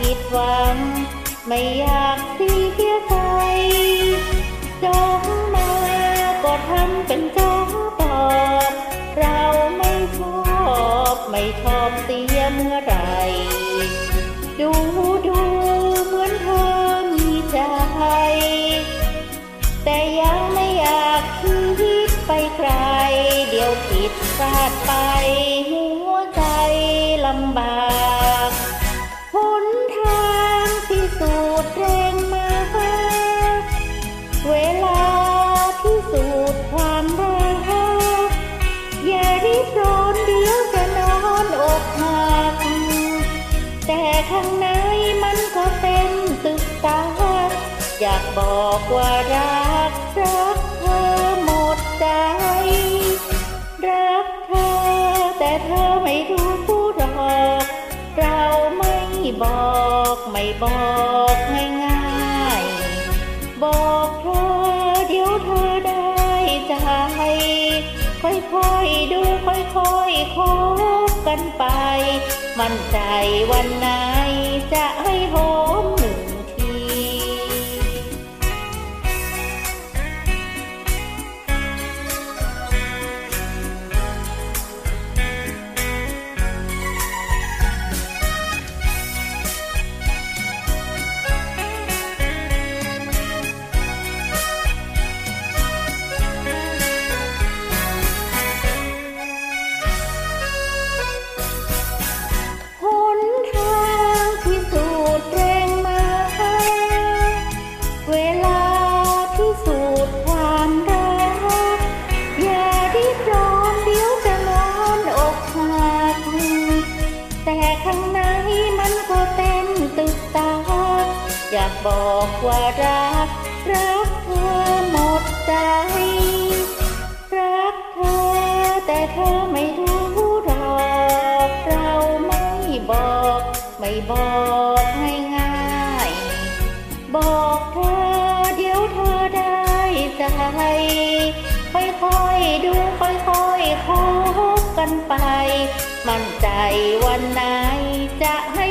ผิดหวัง ไม่อยากเสียใจจองมาก็ทำเป็นจ้องตอบเราไม่ชอบไม่ชอบเสียเมื่อไหรดูดูเหมือนเธอมีใจ แต่ยังไม่อยากคิดไปไกล เดี๋ยวผิดพลาดไปหัวใจลำบาก ร้อนเดี๋ยวจะนอนอกหัก แต่ข้างในมันก็เป็นตึกตา อยากบอกว่ารักรักเธอหมดใจ รักเธอแต่เธอไม่รู้ผู้หรอก เราไม่บอกไม่บอกง่า ค่อยๆคบกันไป มั่นใจวันไหนจะให้หอม อยากบอกว่ารัก รักเธอหมดใจ รักเธอแต่เธอไม่รู้หรอกเราไม่บอก ไม่บอกง่าย บอกเธอเดี๋ยวเธอได้ใจ ค่อยๆดูค่อยๆคบกันไป มั่นใจวันไหนจะให้